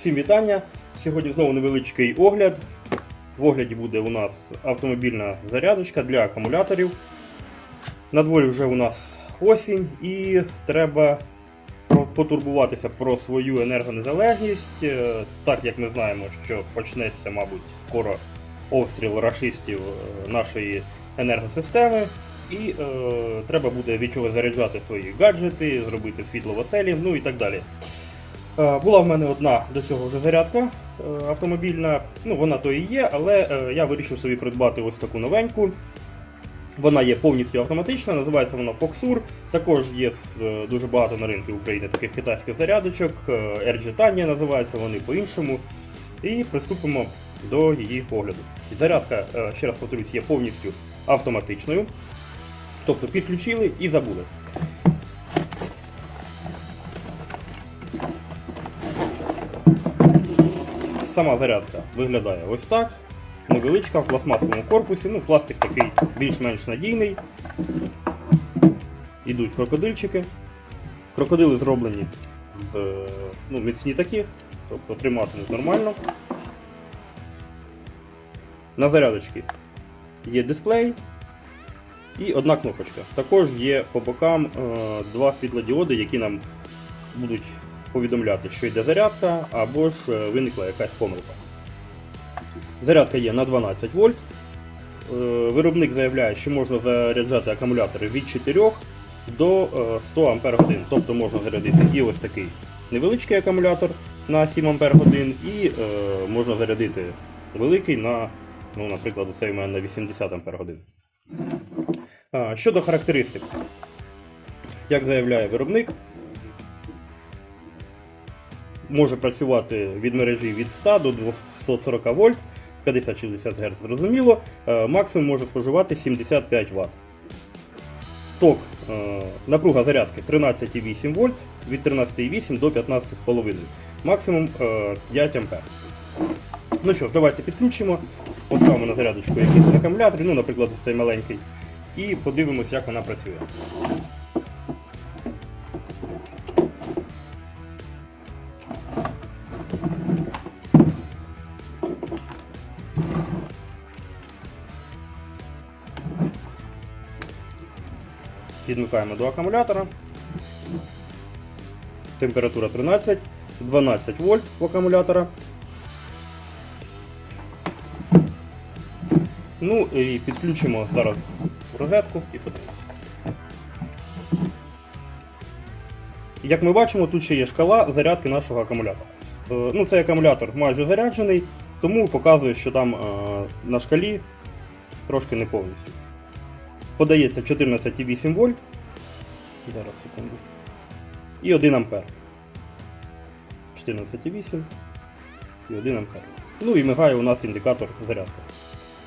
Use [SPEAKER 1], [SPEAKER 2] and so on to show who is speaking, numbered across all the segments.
[SPEAKER 1] Всім вітання! Сьогодні знову невеличкий огляд. В огляді буде у нас автомобільна зарядочка для акумуляторів. На дворі вже у нас осінь і треба потурбуватися про свою енергонезалежність. Е, Так як ми знаємо, що почнеться, мабуть, скоро обстріл рашистів е, нашої енергосистеми. І е, треба буде від чого заряджати свої гаджети, зробити світло в оселі, ну і так далі. Е, Була в мене одна до цього вже зарядка е, автомобільна. Ну, вона то і є, але е, я вирішив собі придбати ось таку новеньку. Вона є повністю автоматична, називається вона Foxur. Також є дуже багато на ринку України таких китайських зарядочок. RG Tanya називаються вони по-іншому. І приступимо до її огляду. Зарядка, ще раз повторюсь, є повністю автоматичною. Тобто підключили і забули. Сама зарядка виглядає ось так. Невеличка в пластмасовому корпусі. Ну, пластик такий більш-менш надійний. Ідуть крокодильчики. Крокодили зроблені з ну, міцні такі, тобто триматимуть нормально. На зарядочці є дисплей і одна кнопочка. Також є по бокам е, два світлодіоди, які нам будуть повідомляти, що йде зарядка, або ж е, виникла якась помилка. Зарядка є на 12 вольт. Е, Виробник заявляє, що можна заряджати акумулятори від 4 до е, 100 Ах. Тобто можна зарядити і ось такий невеличкий акумулятор на 7 Ах, і е, можна зарядити великий на, ну, наприклад, цей у на 80 Ах. Щодо характеристик, як заявляє виробник, може працювати від мережі від 100 до 240 вольт, 50-60 Гц зрозуміло, Е, максимум може споживати 75 Вт. Ток, е, напруга зарядки 13,8 вольт від 13,8 до 15,5, максимум е, 5 А. Ну що ж, давайте підключимо. Поставимо на зарядочку якийсь акумулятор, ну, наприклад, ось цей маленький, і подивимось, як вона працює. Підмикаємо до акумулятора. Температура 13, 12 вольт у акумулятора. Ну і підключимо зараз розетку і подивимося. Як ми бачимо, тут ще є шкала зарядки нашого акумулятора. Е, Ну, цей акумулятор майже заряджений, тому показує, що там е, на шкалі трошки не повністю. Подається 14,8 вольт. Зараз секунду. І 1 ампер. 14,8 і 1 ампер. Ну і мигає у нас індикатор зарядки.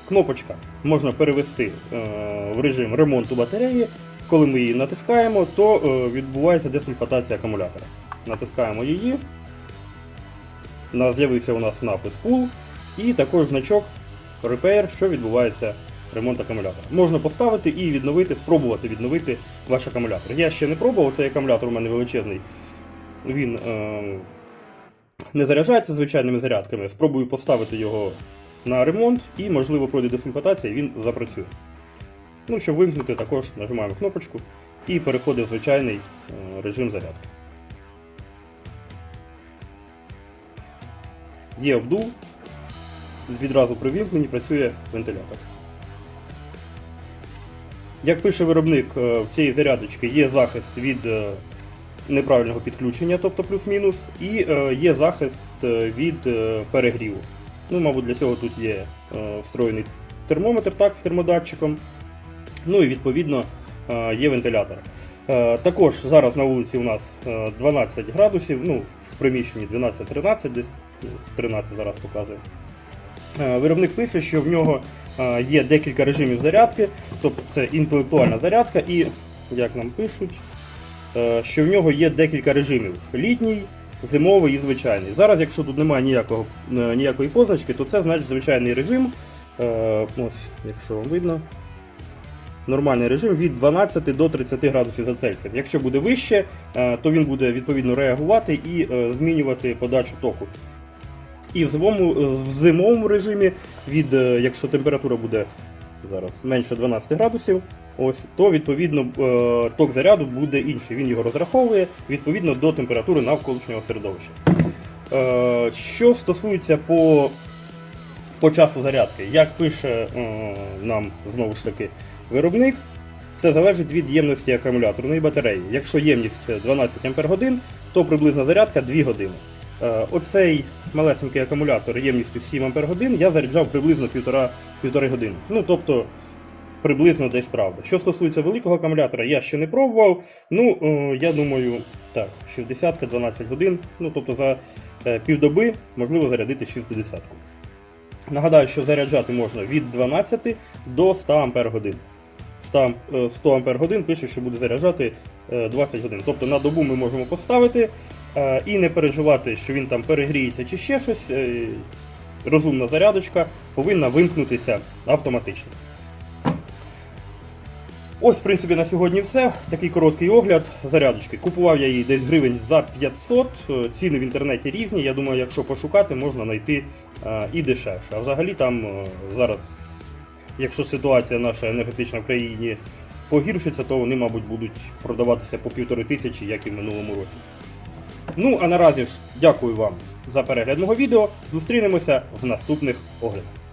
[SPEAKER 1] Кнопочка можна перевести е, в режим ремонту батареї. Коли ми її натискаємо, то е, відбувається десульфатація акумулятора. Натискаємо її. З'явився у нас напис Pull і також значок Repair, що відбувається ремонт акумулятора. Можна поставити і відновити, спробувати відновити ваш акумулятор. Я ще не пробував, цей акумулятор у мене величезний. Він е, не заряджається звичайними зарядками. Спробую поставити його на ремонт і, можливо, пройде десульфатація і він запрацює. Ну, щоб вимкнути, також нажимаємо кнопочку і переходить в звичайний е, режим зарядки. Є обдув, відразу при вімкненні працює вентилятор. Як пише виробник, е, в цієї зарядочки є захист від е, неправильного підключення, тобто плюс-мінус, і е, є захист від перегріву. Ну, мабуть, для цього тут є встроєний термометр так, з термодатчиком. Ну і відповідно є вентилятор. Також зараз на вулиці у нас е, 12 градусів, ну, в приміщенні 12-13, десь ну, 13 зараз показує. Виробник пише, що в нього є декілька режимів зарядки, тобто це інтелектуальна зарядка, і, як нам пишуть, е, що в нього є декілька режимів: літній, зимовий і звичайний. Зараз, якщо тут немає ніякого, е, ніякої позначки, то це значить звичайний режим. Е, Ось, якщо вам видно. Нормальний режим від 12 до 30 градусів за Цельсієм. Якщо буде вище, е, то він буде відповідно реагувати і е, змінювати подачу току. І в зимовому, в зимовому режимі, від, е, якщо температура буде зараз менше 12 градусів, ось, то відповідно е, ток заряду буде інший. Він його розраховує відповідно до температури навколишнього середовища. Е, Що стосується по, по часу зарядки, як пише е, нам знову ж таки виробник, це залежить від ємності акумуляторної батареї. Якщо ємність 12 Ах, то приблизна зарядка 2 години. Е, Оцей малесенький акумулятор ємністю 7 Ах я заряджав приблизно 1,5 години. Ну, тобто, приблизно десь правда. Що стосується великого акумулятора, я ще не пробував. Ну, е, я думаю, так, 60 12 годин. Ну, тобто за е, півдоби можливо зарядити 60 Нагадаю, що заряджати можна від 12 до 100 Ампер годин. 100, е, 100 Ампер годин пише, що буде заряджати е, 20 годин. Тобто на добу ми можемо поставити і не переживати, що він там перегріється чи ще щось. е, Розумна зарядочка повинна вимкнутися автоматично. Ось, в принципі, на сьогодні все. Такий короткий огляд зарядочки. Купував я її десь гривень за 500. Е, Ціни в інтернеті різні. Я думаю, якщо пошукати, можна знайти е, і дешевше. А взагалі там зараз, якщо ситуація наша енергетична в країні погіршиться, то вони, мабуть, будуть продаватися по півтори тисячі, як і в минулому році. Ну, а наразі ж дякую вам за перегляд мого відео. Зустрінемося в наступних оглядах.